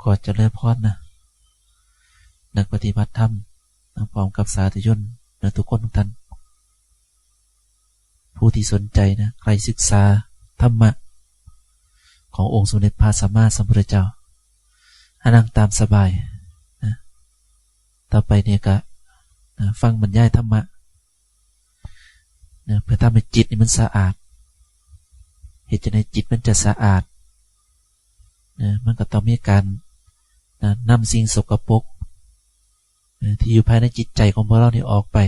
ขอเจริญพรนะนักปฏิบัติธรรมพร้อมกับสาธุชนนะทุกคนทุกท่านผู้ที่สนใจนะ ใครศึกษาธรรมะ ขององค์สมเด็จพระสัมมาสัมพุทธเจ้าให้นั่งตามสบายนะต่อไปเนี่ยก็นะฟังบรรยายธรรมะนะเพื่อทำให้จิตนี่มันสะอาด เหตุจะในจิตมันจะสะอาดนะมันก็ต้องมีการ นะนำสิ่งสกปรกที่อยู่ภายในจิตใจของพวกเราเนี่ออกไป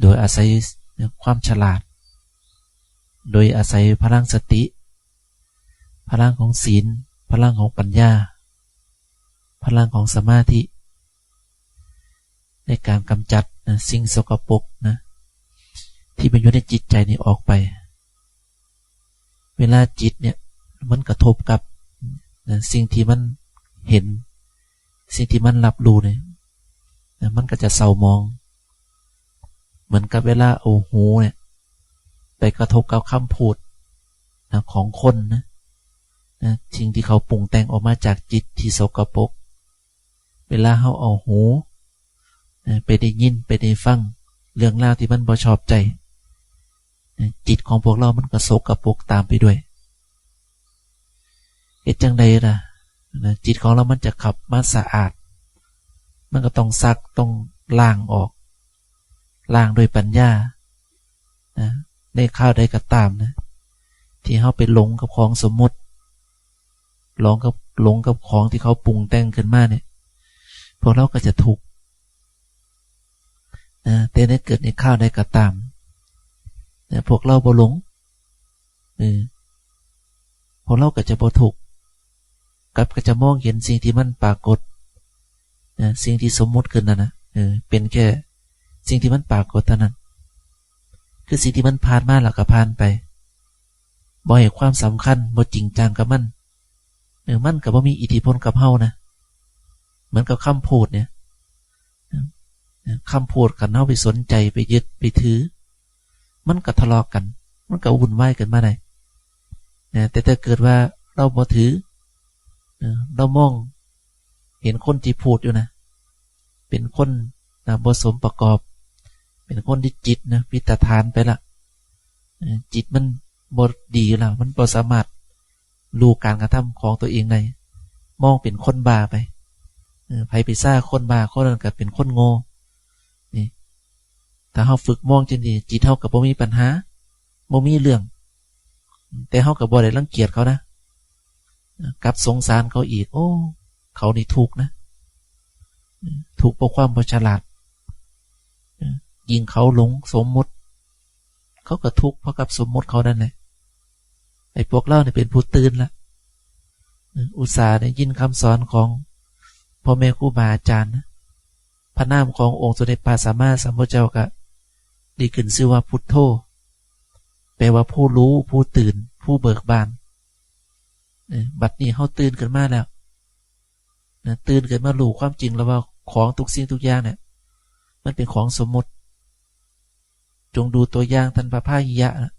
โดยอาศัยความฉลาด โดยอาศัยพลังสติ พลังของศีล พลังของปัญญา พลังของสมาธิ ในการกำจัดนะสิ่งสกปรกนะที่มันอยู่ในจิตใจนี่ออกไป เวลาจิตเนี่ยมันกระทบกับนะสิ่งที่มัน เห็น สิ่งที่มันรับรู้เนี่ยมันก็จะเศร้ามอง เหมือนกับเวลาเอาหูเนี่ย ไปกระทบกับคำพูดนะของคนนะนะสิ่งที่เขาปรุงแต่งออกมาจากจิตที่สกปรกเวลาเขาเอาหูนะไปได้ยินไปได้ฟัง เรื่องราวที่มันบ่ชอบใจนะจิตของพวกเรามันก็สกปรกตามไปด้วยเหตุจังใดล่ะ นะจิตของเรามันจะขับมาสะอาด มันก็ต้องซักต้องล้างออกล้างโดยปัญญานะในข้าวใดก็ตามนะ ที่เขาไปหลงกับของสมมติหลงกับหลงกับของที่เขาปรุงแต่งขึ้นมาเนี่ยพวกเราก็จะทุกนะแต่ในเกิดในข้าวใดก็ตามนะพวกเราบ่หลงเออพวกเราก็จะบ่ทุก กับก็จะมองเห็นสิ่งที่มันปรากฏนะสิ่งที่สมมุติขึ้นนั่นนะเออเป็นแค่สิ่งที่มันปรากฏเท่านั้น คือสิ่งที่มันผ่านมาแล้วก็ผ่านไปบ่ให้ความสำคัญบ่จริงจังกับมันเออมันกับว่ามีอิทธิพลกับเฮานะเหมือนกับคำพูดเนี่ยคำพูดกันเฮาไปสนใจไปยึดไปถือ มันก็ทะเลาะกกัน มันก็วุ่นวายกันมาได้แต่ถ้าเกิดว่าเราบ่ถือ เรามองเห็นคนที่พูดอยู่นะ เป็นคนนะบสมประกอบ เป็นคนที่จิตนะพิตาทานไปละจิตมันบดดีล้วมันบ่สามารถรู้การกระทำของตัวเองได้มองเป็นคนบาไปไผไปซ่าคนบาคนนั้นกับเป็นคนโง่นี่ถ้าเขาฝึกมองจริงๆจิตเท่ากับบ่มีปัญหาบ่มีเรื่อง แต่เขากับบ่ได้รังเกียจเขานะ กับสงสารเขาอีก โอ้ เขานี่ถูกนะ ถูกเพราะความประฉลาดยิงเขาหลงสมมติ เขาก็ทุกข์เพราะกับสมมติเขานั่นแหละไอ้พวกเล่าเนี่ยเป็นผู้ตื่นละอุตส่าห์ได้ยินคำสอนของพ่อแม่ครูบาอาจารย์นะพระนามขององค์สมเด็จพระสัมมาสัมพุทธเจ้าก็ดีขึ้นชื่อว่าพุทโธแปลว่าผู้รู้ผู้ตื่น ผู้เบิกบาน บัดนี้เขาตื่นกันมาแล้วนะตื่นกันมาหลูความจริงแล้วว่าของทุกสิ่งทุกอย่างเนี่ยมันเป็นของสมมติ จงดูตัวอย่างท่านพระพาหิยะนะ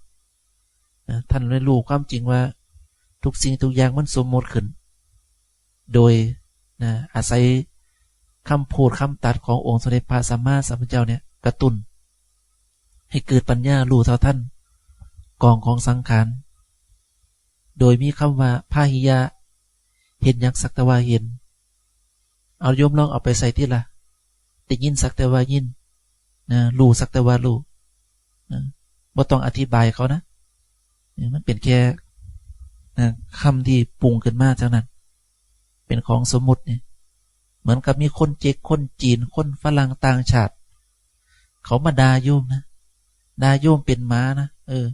ท่านเลยรู้ความจริงว่า ทุกสิ่งทุกอย่างมันสมมติขึ้น โดยนะอาศัยคำพูดคำตัดขององค์สมเด็จพระสัมมาสัมพุทธเจ้าเนี่ยกระตุน้นให้เกิดปัญญารู้เท่าท่านกองของสังขาร โดยมีคำว่าพาหิยะ เห็นยักสักต่ว่าเห็น เอาโยมลองเอาไปใส่ที่ละได้ยินสักต่ว่ายินนะรู้สักต่ว่ารู้นะบ่ต้องอธิบายเขานะมันเป็นแค่นะคำที่ปรุงขึ้นมาจากนั้น เป็นของสมมุติเนี่ยเหมือนกับมีคนเจกคนจีน คนฝรั่งต่างชาติ เขามาด่าโยมนะด่าโยมเป็นม้านะ เออ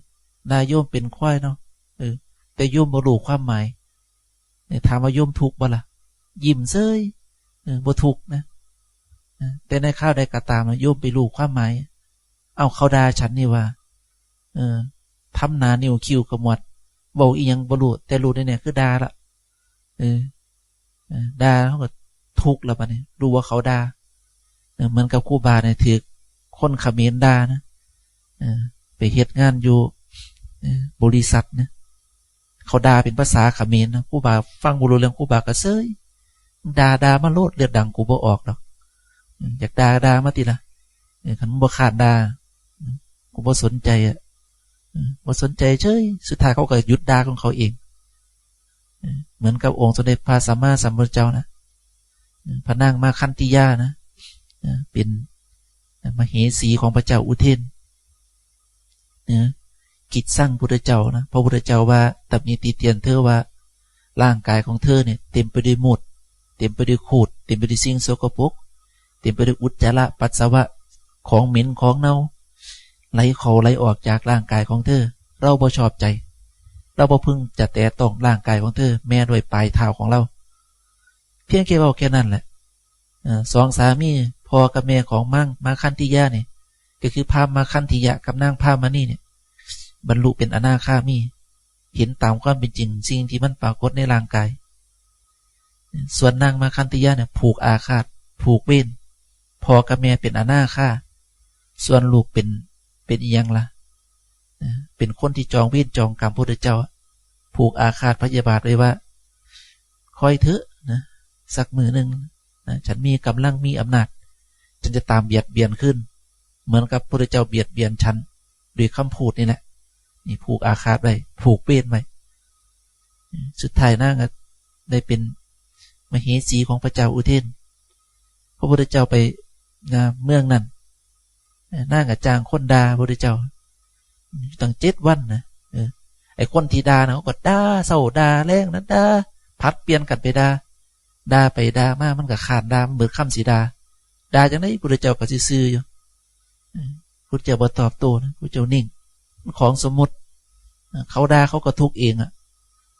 ด่าโยมเป็นควายเนาะ เออ แต่โยมบ่รู้ความหมายเนี่ยถามว่าโยมทุกบ่ละยิ้มเซยบ่ทุกนะแต่ในข้าวใดกระตามโยมไปรู้ความหมาย เอาเขาดาฉันนี่ว่า เออทำนานิ้วคิวกระมวดบอกอียังบ่รู้แต่รู้ได้เนี่ยคือดาละเออดาเขาก็ทุกแล้วปะเนี่ยรู้ว่าเขาดาเหมือนกับคู่บาเนี่ยถือคนขมิ้นดานะไปเฮ็ดงานอยู่บริษัทนะ เขาด่าเป็นภาษาเขมรนะครูบาฟังบุรุษเรื่องครูบาก็เซยด่าด่ามาโลดเลือดดังกูบ่ออกหรอกอยากด่าด่ามาติละขันบ่ขาดด่ากูบ่สนใจอะบ่สนใจเฉยสุดท้ายเขาก็หยุดด่าของเขาเอง เหมือนกับองค์สมเด็จพระสัมมาสัมพุทธเจ้านะพระนางมาคันติยานะเป็นมเหสีของพระเจ้าอุเทนนะ กิจสร้างพุทธเจ้านะพระพุทธเจ้าว่าตับมีตีเตียนเธอว่า ร่างกายของเธอเนี่ยเต็มไปด้วยมุดเต็มไปด้วยขูดเต็มไปด้วยสิ่งโสกปรกเต็มไปด้วยอุจจาระปัสสาวะของเหม็นของเน่าไหลเขาไหลออกจากร่างกายของเธอ เราบ่ชอบใจ เราบ่พึงจะแตะต้องร่างกายของเธอ แม้ด้วยปลายเท้าของเรา เพียงแค่ว่าแค่นั้นแหละสองสามีพ่อกับแม่ของมั่งมาคันธิยาเนี่ยก็คือพามาคันธิยะกับนางพามานี่เนี่ย บรรลุเป็นอนาคามี เห็นตามความเป็นจริง สิ่งที่มันปรากฏในร่างกาย ส่วนนางมาคันธิยาเนี่ยผูกอาฆาต ผูกเว้นพอกับแม่เป็นอนาคาส่วนลูกเป็นเป็นอียังละ่ะเป็นคนที่จองเว้นจองกรรมพระเจ้า ผูกอาฆาตพยาบาทเลยว่า คอยเถอะนะสักมือหนึ่งนะฉันมีกำลังมีอำนาจ ฉันจะตามเบียดเบียนขึ้น เหมือนกับพระเจ้าเบียดเบียนฉันด้วยคำพูดนี่แหละ นี่ผูกอาคาตไว้ผูกเป้นไว้สุดท้ายน่าก็ได้เป็นมเหสีของพระเจ้าอุเทน พระพุทธเจ้าไปนเมืองนั้นน่ากับจางคนดาพระพุทธเจ้าตั้งเจ็ดวันนะไอ้คนที่ดาเนาะก็ด่าเศร้าด่าแรงนั้นด่าพัดเปลี่ยนกันไปด่าด่าไปด่ามามันก็ขาดด่าเบิดคำสีดาด่าจังไดพุทธเจ้าก็ซื่ออยู่พุทธเจ้าบ่ตอบโต้นะพุทธเจ้านิ่ง ของสมมติ เขาด่าเขาก็ทุกเองอะ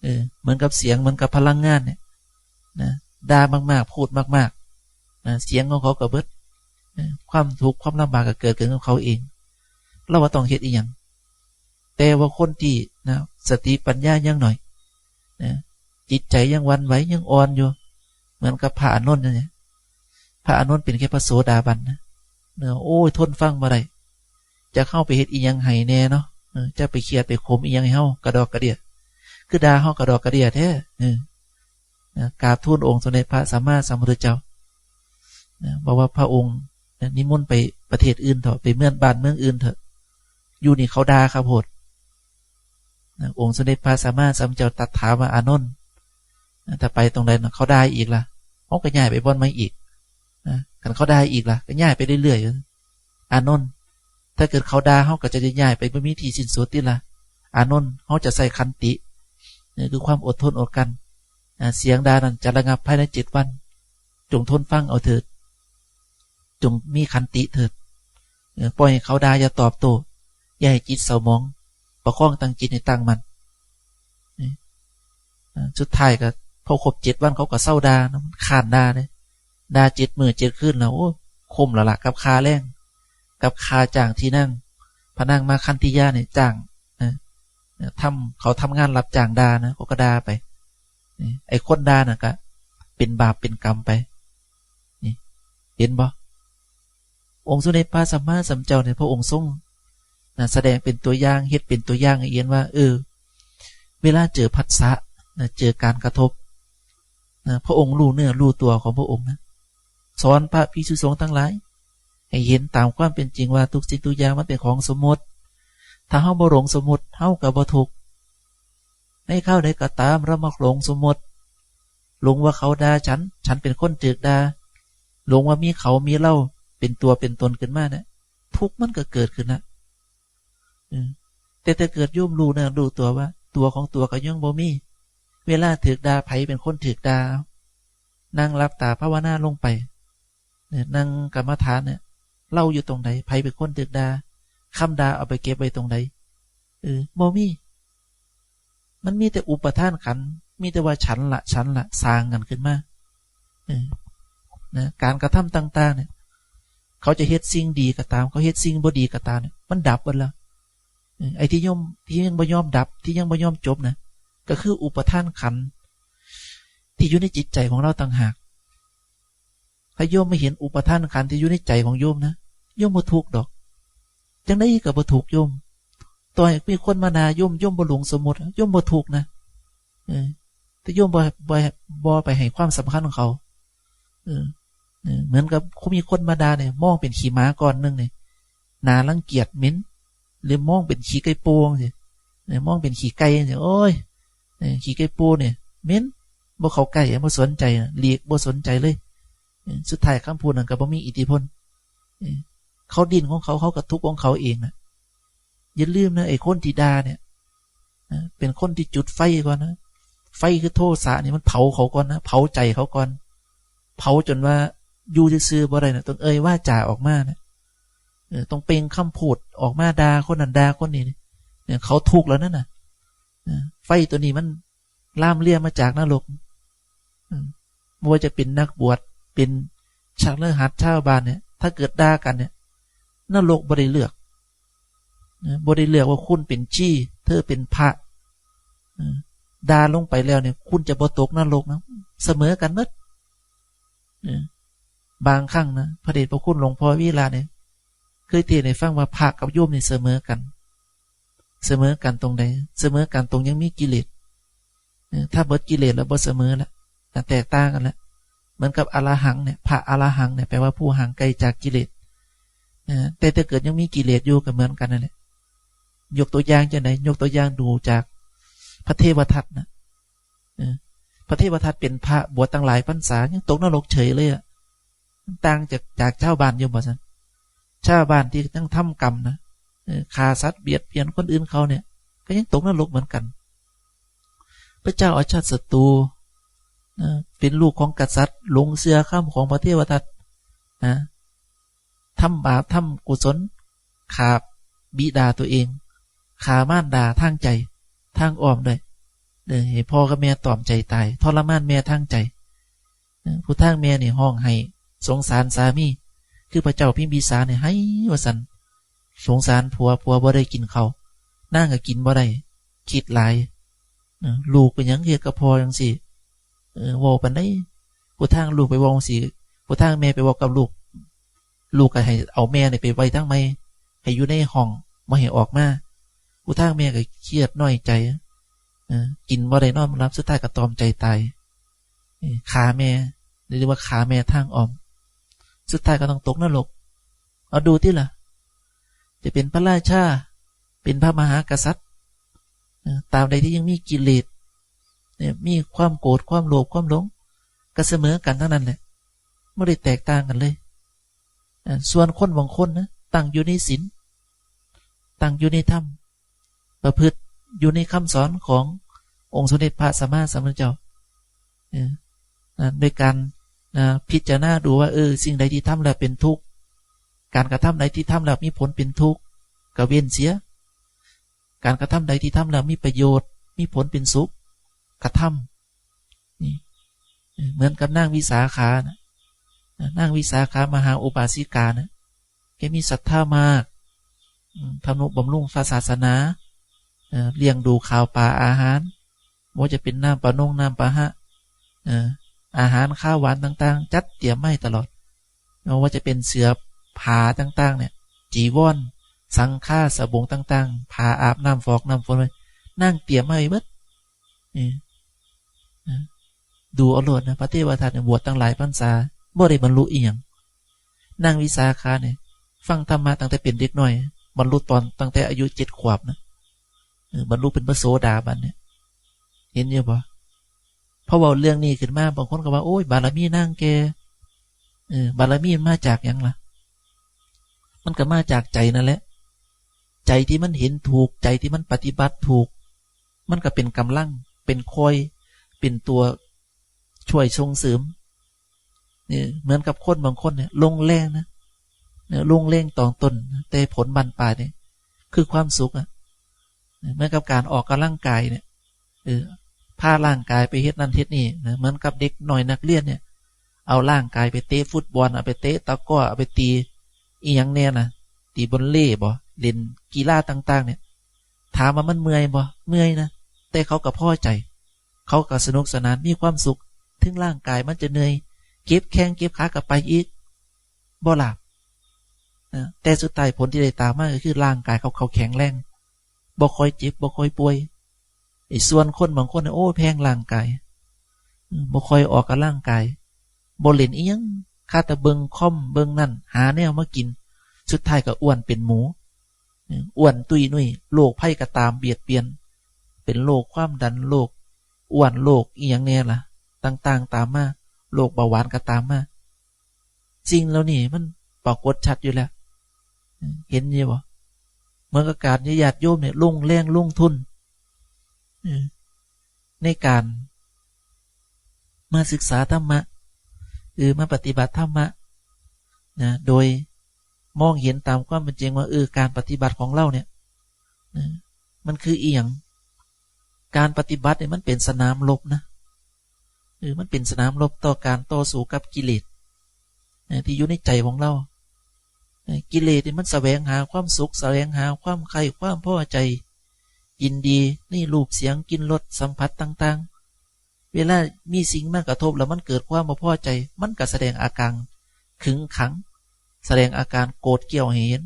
เออเหมือนกับเสียงเหมือนกับพลังงานเนี่ยนะด่ามากๆ พูดมากๆนะเสียงของเขาก็เบิดความทุกข์ความลำบากก็เกิดขึ้นกับเขาเอง เราว่าต้องเฮ็ดอีกอย่างแต่ว่าคนที่นะสติปัญญายังหน่อยนะจิตใจยังวันไหวยังอ่อนอยู่ เหมือนกับพระอนุนเนี่ยพระอนุนเป็นแค่พระโสดาบันนะเนาะโอ้ยทนฟังมาได้จะเข้าไปเฮ็ดอียังไห้แน่เนาะ จะไปเครียดไปขมอีกยังให้เฮากระดอกกระเดียดคือดาเฮากระดอกกระเดียดแท้กราบทูลองค์สมเด็จพระสัมมาสัมพุทธเจ้าบอกว่าพระองค์นิมนต์ไปประเทศอื่นเถอะไปเมืองบ้านเมืองอื่นเถอะ อยู่นี่เขาด่าครับโหดองค์สมเด็จพระสัมมาสัมพุทธเจ้าตัดถามว่าอานนท์ถ้าไปตรงใดเขาได้อีกล่ะเขาก็ย่ายไปบอนไม่อีกกันเขาได้อีกล่ะก็ย่ายไปเรื่อยๆอานนท์ ถ้าเกิดเขาด่าเขาก็จะย่ายไปไม่มีทีสิ้นสุดที่ละอานนท์เขาจะใส่คันตินี่คือความอดทนอดกัน เสียงด่านั้นจะระงับภายในเจ็ดวัน จงทนฟังเอาเถิด จงมีคันติเถิดปล่อยให้เขาด่าอย่าตอบโต้อย่าให้จิตเศร้ามอง ประคองตั้งจิตในตั้งมันสุดท้ายก็พอครบเจ็ดวันเขาก็เศร้าดานะขานดาเลยดาเจ็ดมือเจ็ดขึ้นแล้วโอ้คมละละกับคาแรง กับคาจ้างที่นั่ง พนังมาคันติยาเนี่ยจ้างนะทำเขาทำงานรับจ้างดานะเขาก็ดาไปนี่ไอ้คนดาน่ะก็เป็นบาปเป็นกรรมไปนี่เห็นบ่องค์สุเดชพระสัมมาสัมเจ้าเนี่ยพระองค์ทรงนะแสดงเป็นตัวอย่างเฮ็ดเป็นตัวอย่างให้เห็นว่า เออ เวลาเจอพัสสะนะเจอการกระทบนะพระองค์รู้เนื้อรู้ตัวของพระองค์นะสอนพระภิกษุสงฆ์ทั้งหลาย ให้เห็นตามความเป็นจริงว่าทุกสิ่งทุกอย่างมันเป็นของสมมติ ถ้าเฮาบ่หลงสมมติเฮากับบ่ทุกในข้าวใดก็ตามเรามักหลงสมมติหลงว่าเขาด่าฉัน ฉันเป็นคนจืดด่าหลงว่ามีเขามีเล่าเป็นตัวเป็นตนขึ้นมาเนี่ยทุกมันก็เกิดขึ้นนะแต่ถ้าเกิดย่มรู้นะรู้ตัวว่า ตัวของตัวก็ยังบ่มี เวลาถือดาไผเป็นคนถือดานั่งรับตาภาวนาลงไปเนี่ยนั่งกรรมฐานเนี่ย เล่าอยู่ตรงไหนไผเป็นคนตึกดาคำดาเอาไปเก็บไว้ตรงไหนเออโมมี มันมีแต่อุปทานขัน มีแต่ว่าฉันละฉันละสร้างกันขึ้นมาเออนะการกระทำต่าง ๆ เนี่ย เขาจะเฮ็ดสิ่งดีก็ตาม เขาเฮ็ดสิ่งบ่ดีก็ตามเนี่ยมันดับหมดแล้วไอ้ที่ย่อมที่ยังบ่ยอมดับ ที่ยังบ่ยอมจบนะก็คืออุปทานขัน ที่อยู่ในจิตใจของเราต่างหาก ถ้าโยมไม่เห็นอุปทานขันที่อยู่ในใจของโยมนะโยมบ่ถูกดอก จังได้กับบ่ถูกโยมต่อยมีคนมานาโยมโยมบ่หลงสมมติโยมบ่ถูกนะเออแต่โยมบ่บ่บ่ไปให้ความสำคัญของเขา เออเหมือนกับเขามีคนมาดาเนี่ยมองเป็นขี่ม้าก่อนนึงเนี่ยนาลังเกียจเหม็นหรือมองเป็นขี่ไก่ป้งสิเนี่ยมองเป็นขี่ไก่เนี่ยโอ้ยเนี่ยขี่ไก่ป้เนี่ยเหม็นบ่เขาไก่บ่สนใจเลียกบ่สนใจเลย สุดท้ายคำพูดนั้นก็บ่มีอิทธิพลเขาดินของเขาเขากระทุกของเขาเองนะอย่าลืมนะไอ้คนที่ดาเนี่ยเป็นคนที่จุดไฟก่อนนะไฟคือโทษสะนี่มันเผาเขาก่อนนะเผาใจเขาก่อน เผาจนว่าอยู่ซื่อบ่ได้นะต้องเอ่ยว่าจ่าออกมานะต้องเป่งคำพูดออกมาดาคนนั้นดาคนนี้เนี่ยเขาทุกข์แล้วนั่นนะไฟตัวนี้มันล่ามเลี่ยมมาจากนรกมัวจะเป็นนักบวช เป็นชักเลือหัดชาวบ้านเนี่ย ถ้าเกิดด่ากันเนี่ยนรกบริเลือกบริเลือกว่าคุณเป็นชี้เธอเป็นพระด่าลงไปแล้วเนี่ย คุณจะบ่ตกนรกนะเสมอกันมดบางครั้งนะพระเดชพระคุณหลวงพ่อวิลาเนี่ยเคยเทศในฟังว่าพระกับโยมเนี่ยเสมอกัน เสมอกันตรงไหนเสมอกันตรงยังมีกิเลสถ้าเบิดกิเลสแล้วบ่เสมอแล้วแตกต่างกันแล้ว เหมือนกับอรหังเนี่ยพระอรหังเนี่ยแปลว่าผู้ห่างไกลจากกิเลสแต่ถ้าเกิดยังมีกิเลสอยู่ก็เหมือนกันนั่นแหละยกตัวอย่างจะไหนยกตัวอย่างดูจากพระเทวทัตนะพระเทวทัตเป็นพระบวชตั้งหลายพรรษายังตกนรกเฉยเลยอะต่างจากจากชาวบ้านโยมบ่สันชาวบ้านที่ตั้งทำกรรมนะฆ่าสัตว์เบียดเบียนคนอื่นเขาเนี่ย ก็ยังตกนรกเหมือนกัน พระเจ้าอาชาติศัตรู เป็นลูกของกษัตริย์ลงเสือข้ามของพระเทวทัตนะทำบาปทำกุศลขาบบิดาตัวเอง ขาม่านด่าทางใจทางอ้อมด้วยเดี๋ยวพ่อกับแม่ตอมใจตายทรมานแม่ทางใจ ผู้ทางแม่เนี่ยห้องให้ สงสารสามี คือพระเจ้าพิมพิสารเนี่ยให้วสันสงสารผัวผัวบ่ได้กินเขานั่งก็กินบ่ได้คิดหลายลูกเป็นยังเกียกับพอยังสิ เออวปันได้ผู้ทางลูกไปวองสิผู้ทางแม่ไปบอกกับลูก ลูกก็ให้เอาแม่เนี่ยไปไว้ทั้งไม่ให้อยู่ในห้องมาให้ออกมาผู้ทางแม่ก็เครียดน้อยใจกินบ่ได้นอนรับสุดท้ายก็ตอมใจตายขาแม่เรียกว่าขาแม่ทางออม สุดท้ายก็ต้องตกนรกเอาดูที่ล่ะ จะเป็นพระราชา เป็นพระมหากษัตริย์ ตามใดที่ยังมีกิเลส เนี่ยมีความโกรธความโลภความหลงก็เสมอกันทั้งนั้นแหละไม่ได้แตกต่างกันเลยส่วนคนบางคนนะตั้งอยู่ในศีลตั้งอยู่ในธรรมประพฤติอยู่ในคำสอนขององค์สมเด็จพระสัมมาสัมพุทธเจ้าโดยการพิจารณาดูว่าเออสิ่งใดที่ทำแล้วเป็นทุกข์การกระทำใดที่ทำแล้วมีผลเป็นทุกข์ก็เวียนเสีย การกระทำใดที่ทำแล้วมีประโยชน์ มีผลเป็นสุข กระทำนี่เหมือนกับนางวิสาขานะนางวิสาขามหาอุบาสิกานะแกมีศรัทธามากทำนุบำรุงศาสนาเลี้ยงดูข่าวปลาอาหารว่าจะเป็นน้ำปลานงน้ำปลาฮะอาหารข้าวหวานต่างๆ จัดเตรียมไม่ตลอดไม่ว่าจะเป็นเสือผาต่าง ๆ เนี่ย จีวอนสังฆาสบงต่าง ๆ ผาอาบน้ำฟอกน้ำฝนไว้นั่งเตรียมไม่เบิด ดูอรรถนะพระเทวทัตบวชตั้งหลายพรรษาบ่ได้บรรลุอีหยังนางวิสาขาเนี่ย ฟังธรรมะตั้งแต่เป็นเด็กน้อย บรรลุตอนตั้งแต่อายุเจ็ดขวบนะบรรลุเป็นพระโสดาบันเนี่ย เห็นเยอะปะพอว่าเรื่องนี้ขึ้นมาบางคนก็ว่าโอ้ยบารมีนั่งแกเออบารมีมาจากยังล่ะ มันก็มาจากใจนั่นแหละ ใจที่มันเห็นถูกใจที่มันปฏิบัติถูก มันก็เป็นกำลังเป็นคอย เป็นตัวช่วยส่งเสริมเนี่ยเหมือนกับคนบางคนเนี่ยลงแรงนะเนี่ยลงแรงต่อตนแต่ผลบันปลายเนี่ยคือความสุขอะเหมือนกับการออกกำลังกายเนี่ยเออพาร่างกายไปเฮ็ดนั่นเฮ็ดนี่นะเหมือนกับเด็กหน่อยนักเรียนเนี่ย เอาร่างกายไปเตะฟุตบอลเอาไปเตะตะก้อเอาไปตีอีหยังเนี่ยนะตีบนเล่บ่เล่นกีฬาต่าง ๆ เนี่ย ถามว่ามันเมื่อยบ่เมื่อยนะแต่เขาก็พอใจ เขาก็สนุกสนานมีความสุข ถึงร่างกายมันจะเหนื่อย เก็บแข้งเก็บขากลับไปอีกบ่หลับแต่สุดท้ายผลที่ได้ตามมาก็คือร่างกายเขาเขาแข็งแรงบ่คอยเจ็บบ่คอยป่วยไอ้ส่วนคนบางคนโอ้แพงร่างกายบ่คอยออกกับร่างกายบ่เล่นอียังคาแต่เบิงคอมเบิงนั่น หาแนวมากิน สุดท้ายก็อ้วนเป็นหมูอ้วนตุยนุ่ยโรคไพ่ก็ตามเบียดเบียน เป็นโรคความดันโรค อ้วนโรคอีหยังแน่ล่ะ ต่างๆ ตามมาโรคเบาหวานก็ตามมาจริงแล้วนี่ มันปรากฏชัดอยู่แล้ว เห็นยังบ่เมื่อการญาติโยมเนี่ยลุ่งแรงลุ่งทุนในการ มาศึกษาธรรมะหรือมาปฏิบัติธรรมะนะโดยมองเห็นตามความเป็นจริงว่าเออการปฏิบัติของเราเนี่ยมันคืออีหยัง การปฏิบัติเนี่ยมันเป็นสนามรบนะเออมันเป็นสนามรบต่อการต่อสู้กับกิเลสที่อยู่ในใจของเรากิเลสที่ยมันแสวงหาความสุข แสวงหาความใครความพอใจ ยินดีนี่รูปเสียงกินรสสัมผัสต่างๆ เวลามีสิ่งมากระทบแล้วมันเกิดความม่พอใจ มันก็แสดงอาการขึงขัง แสดงอาการโกรธเกี่ยวเห็น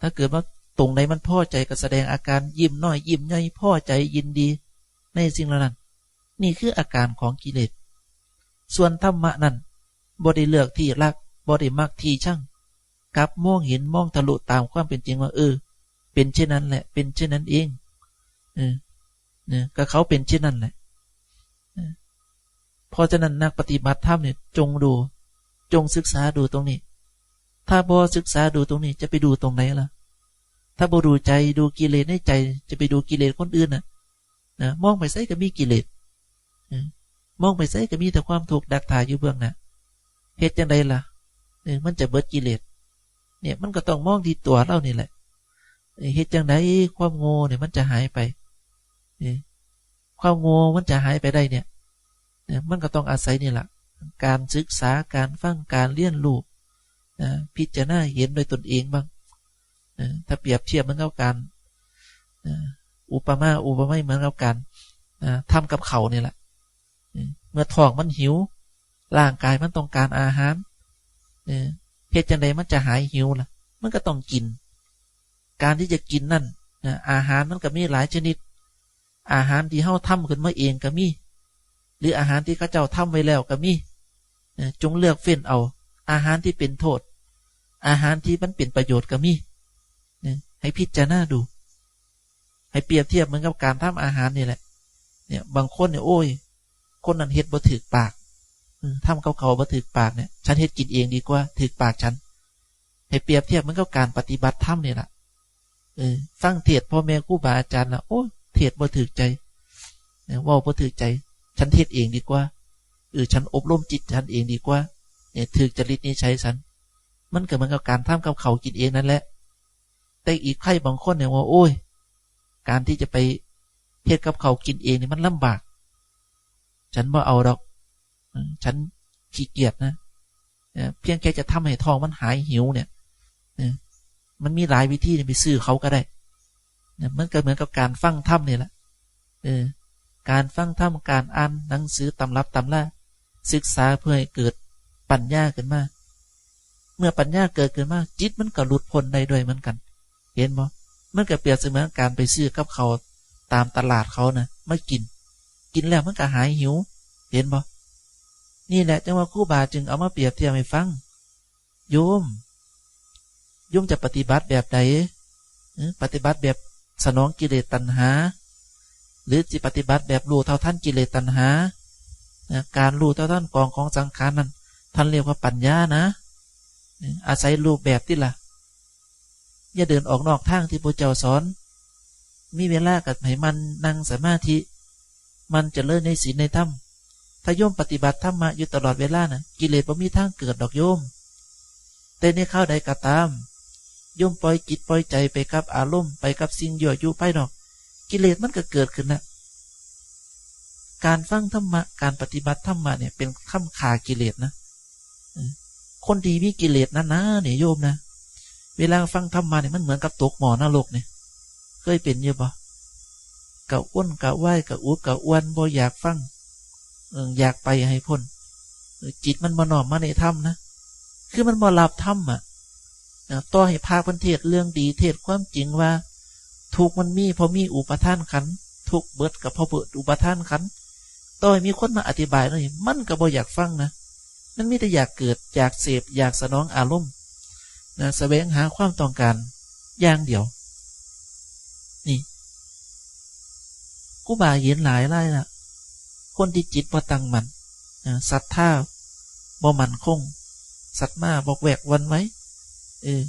ถ้าเกิดว่า ตรงไหนมันพ่อใจก็แสดงอาการยิ้มน้อยยิ้มใหญ่พ่อใจยินดี ในสิ่งเหล่านั้น นี่คืออาการของกิเลสส่วนธรรมะนั้นบอได้เลือกที่รักบอได้มักที่ช่างกับมองเห็นมองทะลุตามความเป็นจริงว่าเออ เป็นเช่นนั้นแหละ เป็นเช่นนั้นเองเออเนี่ยก็เขาเป็นเช่นนั้นแหละเพราะฉะนั้นนักปฏิบัติธรรมเนี่ยจงดู จงศึกษาดูตรงนี้ ถ้าบอศึกษาดูตรงนี้จะไปดูตรงไหนล่ะ ถ้าบอดูใจดูกิเลสในใจ จะไปดูกิเลสคนอื่นนะนะมองไปใส่ก็มีกิเลสมองไปใส่ก็มีแต่ความถูกดักถ่ายอยู่เบื้องหน้าเหตุจังไดล่ะเนี่ยมันจะเบิดกิเลสเนี่ยมันก็ต้องมองที่ตัวเรานี่แหละเหตุจังไดความโง่เนี่ยมันจะหายไปเนี่ยความโง่มันจะหายไปได้เนี่ยเนี่ยมันก็ต้องอาศัยนี่แหละการศึกษาการฟังการเรียนรู้พิจารณาเห็นโดยตนเองบ้าง ถ้าเปรียบเทียบมันกับการอุปมาอุปไมยเหมือนกับการทำกับเขาเนี่ยแหละเมื่อท้องมันหิว ร่างกายมันต้องการอาหารเหตุจังใดมันจะหายหิวล่ะ มันก็ต้องกิน การที่จะกินนั่นอาหารมันก็มีหลายชนิด อาหารที่เฮาทำขึ้นมาเองก็มี หรืออาหารที่ข้าเจ้าทำไว้แล้วก็มีจงเลือกเฟ้นเอา อาหารที่เป็นโทษ อาหารที่มันเป็นประโยชน์ก็มี ให้พิจารณาดู ให้เปรียบเทียบเหมือนกับการทำอาหารนี่แหละ เนี่ย บางคนเนี่ยโอ้ย คนนั้นเฮ็ดบ่ถือปากทำเขาเขาบ่ถือปากเนี่ย ฉันเฮ็ดกินเองดีกว่าถือปากฉัน ให้เปรียบเทียบเหมันก็การปฏิบัติธรรมนี่แหละเออฟังเทศพ่อแม่ครูบาอาจารย์ละโอ้เทศบ่ถือใจว่าบ่ถือใจ ฉันเทศเองดีกว่าเออฉันอบรมจิตฉันเองดีกว่า เนี่ยถือจริตนี้ใช้ฉัน มันก็เหมือนกับการทำกับเขากินเองนั่นแหละ แต่อีกใครบางคนเนี่ยว่าโอ้ย การที่จะไปเทศกับเขากินเองเนี่มันลำบาก ฉันว่าเอาดอก ฉันขี้เกียจนะเพียงแค่จะทำให้ทองมันหายหิวเนี่ยมันมีหลายวิธีไปซื้อเขาก็ได้มันก็เหมือนกับการฟังธรรมเนี่แหละการฟังธรรมการอ่านหนังสือตำรับตำล่าศึกษาเพื่อให้เกิดปัญญาขึ้นมา เมื่อปัญญาเกิดขึ้นมาจิตมันก็หลุดพ้นได้ด้วยเหมือนกัน เห็นบ่มันก็เปรียบเสมือนการไปซื้อกับเขาตามตลาดเขานะไม่กิน กินแล้วมันก็หายหิว เห็นบ่นี่แหละจังว่าคู่บาจึงเอามาเปรียบเทียบให้ฟังโยมโยมจะปฏิบัติแบบใดปฏิบัติแบบสนองกิเลสตัณหา หรือจะปฏิบัติแบบรู้เท่าท่านกิเลสตัณหา การรู้เท่าท่านกองของสังขารนั้นท่านเรียกว่าปัญญานะ อาศัยรูปแบบที่ละ่ะ อย่าเดินออกนอกทางที่พระเจ้าสอน มีเวลากับให้มันนั่งสมาธิ มันจะเลิศในศีลในธรรมถ้าโยมปฏิบัติธรรมะอยู่ตลอดเวลานะ่ะ กิเลสบ่มีทางเกิดดอกโยม แต่ในข้าวใดก็ตาม โยมปล่อยจิตปล่อยใจไปกับอารมณ์ไปกับสิ่งยั่วยุไปดอก กิเลสมันก็เกิดขึ้นนะการฟังธรรมะการปฏิบัติธรรมะเนี่ยเป็นข้ามขากิเลสนะคนดีมีกิเลสนะนะเนี่ยโยมนะ เวลาฟังธรรมะเนี่ยมันเหมือนกับตกหมอนรกเนี่ยเคยเป็นอยู่ปะกะอ้วนกะไหวกะอ้วกะอ้วนบ่อยากฟังอยากไปให้พ้นจิตมันมานอมมาในถ้ำนะคือมันมาหลับถ้ำอะต่อให้พาพันเทศเรื่องดีเทศความจริงว่าถูกมันมีพอมีอุปทานขันทุกเบิดกับพอเบิดอุปทานขันต่อให้มีคนมาอธิบายหน่อยมันก็บ่อยากฟังนะมันมีแต่อยากเกิดอยากเสพอยากสนองอารมณ์ นะแสวงหาความต้องการอย่างเดียว นี่กูบาเห็นหลายไล่ละคนที่จิตบ่ตั้งมันนะศรัทธาบ่มันคงสัตว์มาบอกแวกวันไหมเออ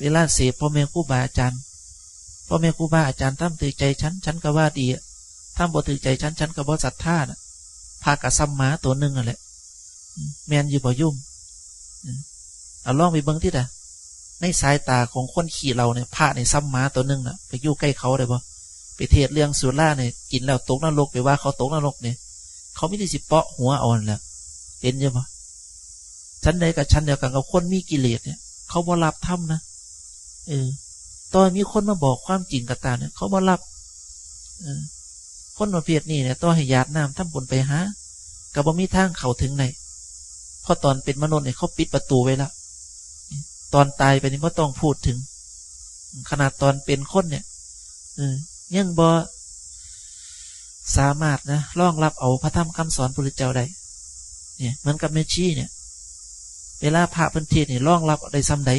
เวลาเสพพ่อแม่ครูบาอาจารย์พ่อแม่ครูบาอาจารย์ทำถือใจฉันฉันก็ว่าดีทำบ่ถือใจฉันฉันก็บ่ศรัทธานะพากระซ้ำหมาตัวหนึ่งอะแหละแมนอยู่บ่ยุ่ม เอาลองไปเบิ้งที่ด่ในสายตาของคนขี่เราเนี่ยพระในซ้ำหมาตัวหนึ่งน่ะไปอยู่ใกล้เขาได้บ่ไปเทศเรื่องสุราเนี่ยกินแล้วตกนรกไปว่าเขาตกนรกเนี่ยเขาไม่ได้สิเปาะหัวอ่อนแล้วเห็นยังบ่ฉันใดกับฉันเดียวกันกับคนมีกิเลสเนี่ย เขาบ่รับทำนะเออตอนมีคนมาบอกความจริงกับตาเนี่ย เขาบ่รับออคนประเภทนี้เนี่ยต้องให้ญาติน้ำทำบุญไปหากับบ่มีทางเข้าถึงไหนเพราะตอนเป็นมนุษย์เนี่ยเขาปิดประตูไว้แล้ว ตอนตายไปนี่ก็ต้องพูดถึง ขนาดตอนเป็นคนเนี่ยยังบ่สามารถนะรองรับเอาพระธรรมคำสอนพระพุทธเจ้าได้เนี่ยเหมือนกับเมชีเนี่ย เวลาพระพันเทศนี่รองรับได้ซ้ำใด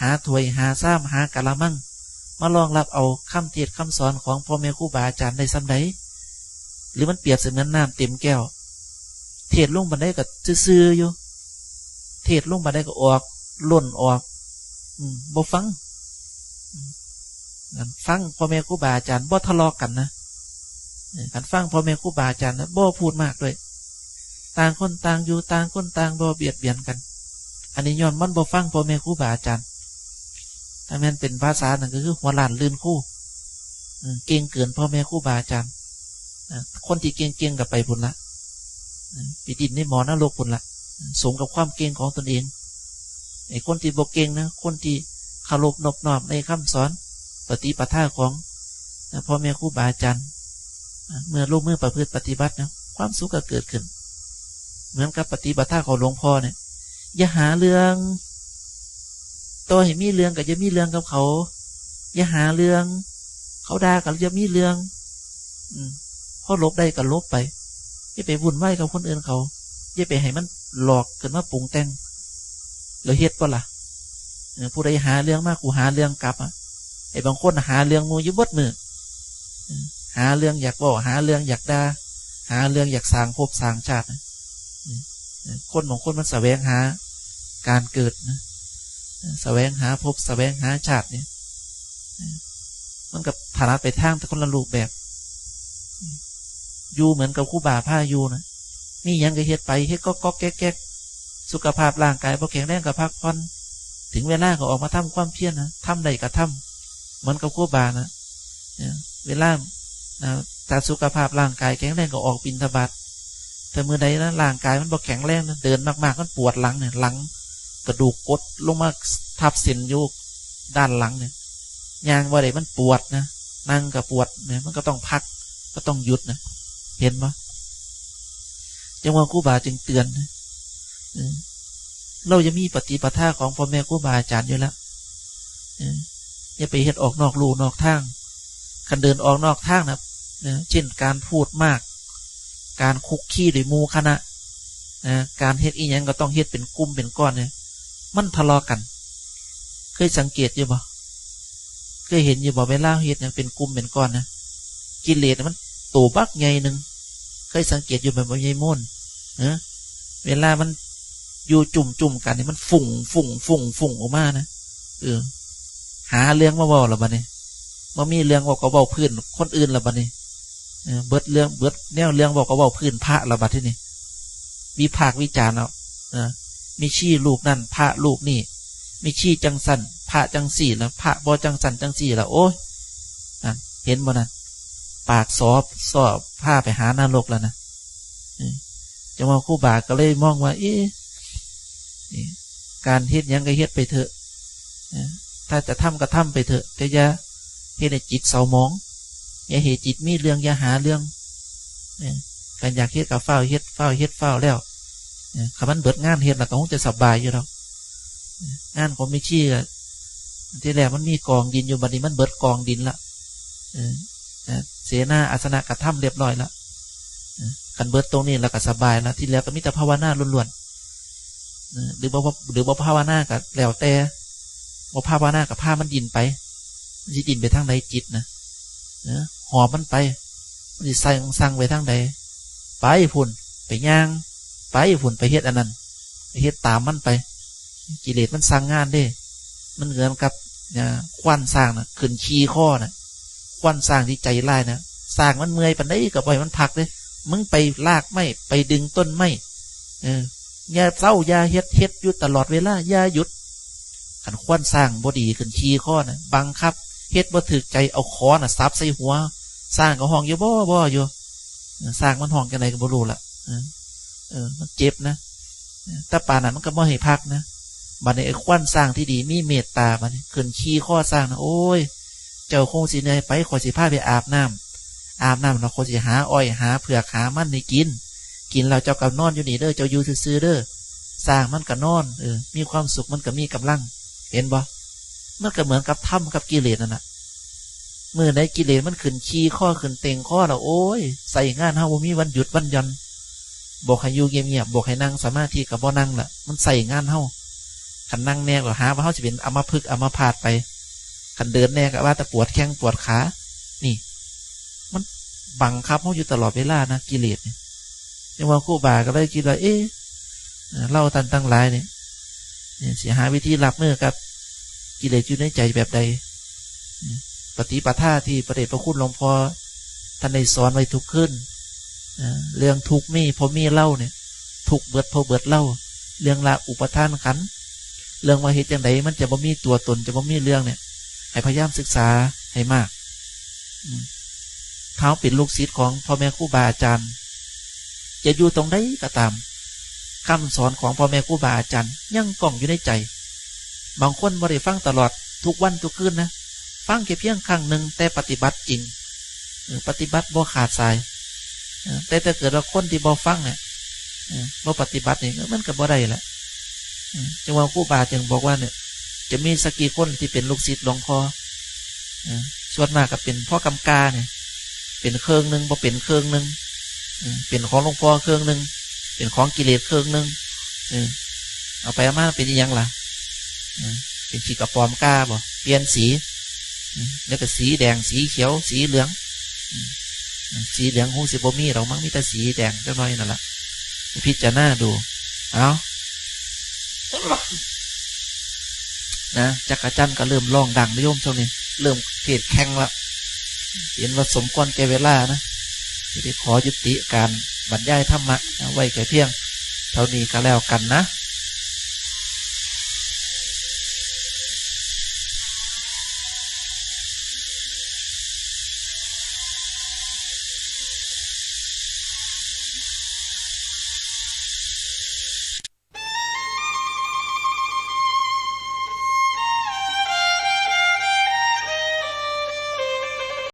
หาถวยหาซ้ำหากะละมั่งมารองรับเอาคำเทศคำสอนของพ่อแม่ครูบาอาจารย์ได้ซ้ำใดหรือมันเปรียบเสมือนน้ำเต็มแก้ว เทศลงบันไดก็ซื่ออยู่ เทศลงบันได้ก็ออกล่นออกบ่ฟังฟังพ่อแม่ครูบาอาจารย์บ่ทะเลาะกกันนะการฟังพ่อแม่ครูบาอาจารย์นะบ่พูดมากด้วยต่างคนต่างอยู่ต่างคนต่างบ่เบียดเบียนกัน อันนี้ย้อนมันบ่ฟังพ่อแม่ครูบาอาจารย์ถ้าแม่นเป็นภาษาหนึ่งก็คือหัวหลานลื่นคู่เก่งเกินพ่อแม่ครูบาอาจารย์คนที่เก่งเก่งกับไปพุ่นละไปดินในหมอนรกพุ่นละ สมกับความเก่งของตนเองไอ้คนที่บกเก่งนะ คนที่คารพนบนอบในคำสอน ปฏิปทาของพ่อแม่ครูบาอาจารย์เมื่อลูกเมื่อประพฤติปฏิบัตินะความสุขก็เกิดขึ้น เหมือนกับปฏิบัติท่าของหลวงพ่อเนี่ยอย่าหาเรื่องตัวเห็นมีเรื่องกับจะมีเรื่องกับเขา อย่าหาเรื่อง เขาด่ากับจะมีเรื่อง อืมพอลบได้ก็ลบไปอย่าไปวุ่นวายกับคนอื่นเขาอย่าไปให้มัน หลอกกินมาปรุงแต่งแล้วเฮ็ดปะละ่ะผู้ใดหาเรื่องมากกูหาเรื่องกลับอะไอ้บางคนหาเรื่องมูยุบดมือหาเรื่องอยากบอกหาเรื่องอยากด่าหาเรื่องอยากสร้างภพสร้างชาติคนของคนมันแสวงหาการเกิดนะแสวงหาภพแสวงหาชาติเนี่ยมันกับฐานะไปทางแต่คนละรูปแบบ อยู่เหมือนกับคู่บ่าผ้าอยู่นะ นี่ยังก็เฮ็ดไปเฮ็ดก็ก็แก๊กแก๊กสุขภาพร่างกายพอแข็งแรงกับพักผ่อนถึงเวลาก็ออกมาทำความเพียรนะทำใดก็ทำเหมือนกับคู่บ่านะเวลานะถ้าสุขภาพร่างกายแข็งแรงก็ออกบินทบาทแต่เมื่อใดนะร่างกายมันบกแข็งแรงนะเดินมากๆมันปวดหลังเนี่ยหลัง กระดูกกดลงมาทับเส้นโยกด้านหลังเนี่ยยางว่าไดมันปวดนะนั่งกับปวดเนี่ยมันก็ต้องพักก็ต้องหยุดนะเห็นไห จังหวะครูบาจึงเตือนเราจะมีปฏิปทาของพ่อแม่ครูบาอาจารย์อยู่แล้วอย่าไปเห็ดออกนอกรูนอกทางคันเดินออกนอกทางนะเช่นการพูดมาก การคุกขี้ด้วยมูคณะนะการเฮ็ดอีหยังก็ต้องเฮ็ดเป็นกุ้มเป็นก้อนเนี่ยมันทะเลาะกัน เคยสังเกตอยู่บ่เคยเห็นอยู่บ่เวลาเฮ็ดเนี่ยเป็นกุ้มเป็นก้อนนะกิเลสมันตัวบักใหญ่หนึ่ง เคยสังเกตอยู่แบบว่าใหญ่ม่นเนะเวลามันอยู่จุ่มจุ่มกันเนี่ยมันฝุ่งฝุ่งฝุ่งฝุ่งออกมานะเออหาเรื่องมาบอกหรอบ้านี่มามีเรื่องบอกก็บอกพื้น คนอื่นหรอบ้านี่เบิดเรื่องเบิดแนวเรื่องบอกก็บอกพื้นพระหรอบ้าที่นี่มีภาควิจารณ์เอาเออมีชี้ลูกนั่นพระลูกนี่มีชี้จังสันพระจังสี่แล้วพระบอจังสันจังสี่แล้วโอ้ยเห็นบ่นั่น ปากสอบสอบผ้าไปหานรกแล้วนะจะมาคู่บาก็เลยมองว่าเอ๊การเฮ็ดยังก็เฮ็ดไปเถอะถ้าจะทำก็ทำไปเถอะแต่อย่าเฮ็ดในจิตเศร้ามอง อย่าเหตุจิตมีเรื่องอย่าหาเรื่องการอยากเฮ็ดกับเฝ้าเฮ็ดเฝ้าเฮ็ดเฝ้าแล้วคำมันเบิดงานเฮ็ดแล้วก็คงจะสบายอยู่แล้วงานผมไม่เชื่อที่แรกมันมีกองดินอยู่บัดนี้มันเบิดกองดินละนะ เสนาอาสนะกระทำเรียบร้อยแล้วกันเบิดตรงนี้แล้วก็สบายแล้วที่แล้วก็มีแต่ภาวนาล้วนๆนหรือบ่หรือบ่ภาวนาก็แล้วแต่บ่ภาวนากับผ้ามันดินไปมันสิดินไปทางใดจิตนะหอบมันไปมันสิสั่งสั่งไปทางใดไปพุ่นไปย่าง ไปพุ่นไปเฮ็ดอันนั้นไปเฮ็ดตามมันไป กิเลสมันสั่งงานเด้ มันเหมือนกับควันสร้างนะขึ้นขี้ข้อนะ ควันสร้างที่ใจร้ายนะสร้างมันเมื่อยปันได้กับปล่อยมันพักเลยมึงไปลากไม่ไปดึงต้นไม่เอออย่าเศร้าอย่าเฮ็ดเฮ็ดอยู่ตลอดเวลาอย่าหยุดขันควันสร้างบดีขึ้นขี้ข้อนะบังคับเฮ็ดบ่ถึกใจเอาคอน่ะซับใส่หัว สร้างก็ห้องอยู่บ่บ่อยู่เออสร้างมันห้องกันไหนก็บ่รู้ละเออเออมันเจ็บนะแต่ป่านนั้นมันก็บ่ให้พักนะบัดนี้ไอ้ควันสร้างที่ดีมีเมตตาบัดนี้ขึ้นขี้ข้อสร้างนะโอ้ย เจ้าคงสิเหนื่อยไปขอสิพาไปอาบน้ำอาบน้ำเราคงสิหาอ้อยหาเผือกหามันในกิน กินเราเจ้ากับนอนอยู่นี่เด้อเจ้าอยู่ซื่อเด้อสร้างมันก็นอนเออมีความสุขมันก็มีกำลัง เห็นบ่มันก็เหมือนกับถ้ำกับกิเลสนั่นแหะเมื่อในกิเลสมันขึ้นขี้ข้อขึ้นเต็งข้อเราโอ้ย ใส่งานเฮาบ่มีวันหยุดวันหย่อนบอกให้อยู่เงียบๆบอกให้นั่งสมาธิกับบ่นั่งละมันใส่งานเฮาขันนั่งแน่ก็หาว่าเขาจะเป็นอามาพึกอามาพาดไป ขันเดินแน่ก็ว่าแต่ปวดแข้งปวดขา นี่ มันบังคับเขาอยู่ตลอดเวลานะกิเลสเนี่ยยังว่าคู่บาก็เลยคิดว่าเอ๊ะเล่าตันตั้งหลายเนี่ยเสียหาวิธีรับมือกับ กิเลสอยู่ในใจแบบใด ปฏิปทาที่ประเดชพระคุณหลวงพ่อท่านได้สอนไว้ทุกขึ้นเรื่องทุกมีพอมีเล่าเนี่ย ทุกเบิดพอเบิดเล่า เรื่องละอุปทานขัน เรื่องว่าเหตุอย่างไรมันจะบ่มีตัวตนจะบ่มีเรื่องเนี่ย ให้พยายามศึกษาให้มากเท้าเป็นลูกศิษย์ของพ่อแม่ครูบาอาจารย์ จะอยู่ตรงไหนก็ตามคำสอนของพ่อแม่ครูบาอาจารย์ยังกล่องอยู่ในใจ บางคนบ่ได้ฟังตลอดทุกวันทุกคืนนะ ฟังแค่เพียงครั้งหนึ่งแต่ปฏิบัติจริงปฏิบัติบ่ขาดสาย แต่ถ้าเกิดว่าคนที่บ่ฟังเนี่ยบ่ปฏิบัติเนี่ยมันก็บ่ได้แหละจังหว่าผู้บาจึงบอกว่าเนี่ย จะมีสกีคนที่เป็นลูกศิษย์หลวงพ่อส่วนมากก็เป็นพ่อกำกาเนี่ย เป็นเครื่องหนึ่งพอเป็นเครื่องหนึ่งเป็นของหลวงพ่อเครื่องหนึ่งเป็นของกิเลสเครื่องหนึ่งเอาไปอามาเป็นยังล่ะเป็นขีกระปอมกาบ่เปลี่ยนสีแล้วก็สีแดงสีเขียว สีเหลือง สีเหลืองหูสิบมีเรามั่งมีแต่สีแดงเจ้าน้อยนั่นแหละพิจารณาดู เอา นะจักรจันก็เริ่มร้องดังนิยมช่วงนี้ เริ่มเทศแข็งละเห็นว่าสมควรแก่เวลานะจะได้ขอยุติการบรรยายธรรมะไว้แก่เพียง เท่านี้ก็แล้วกันนะ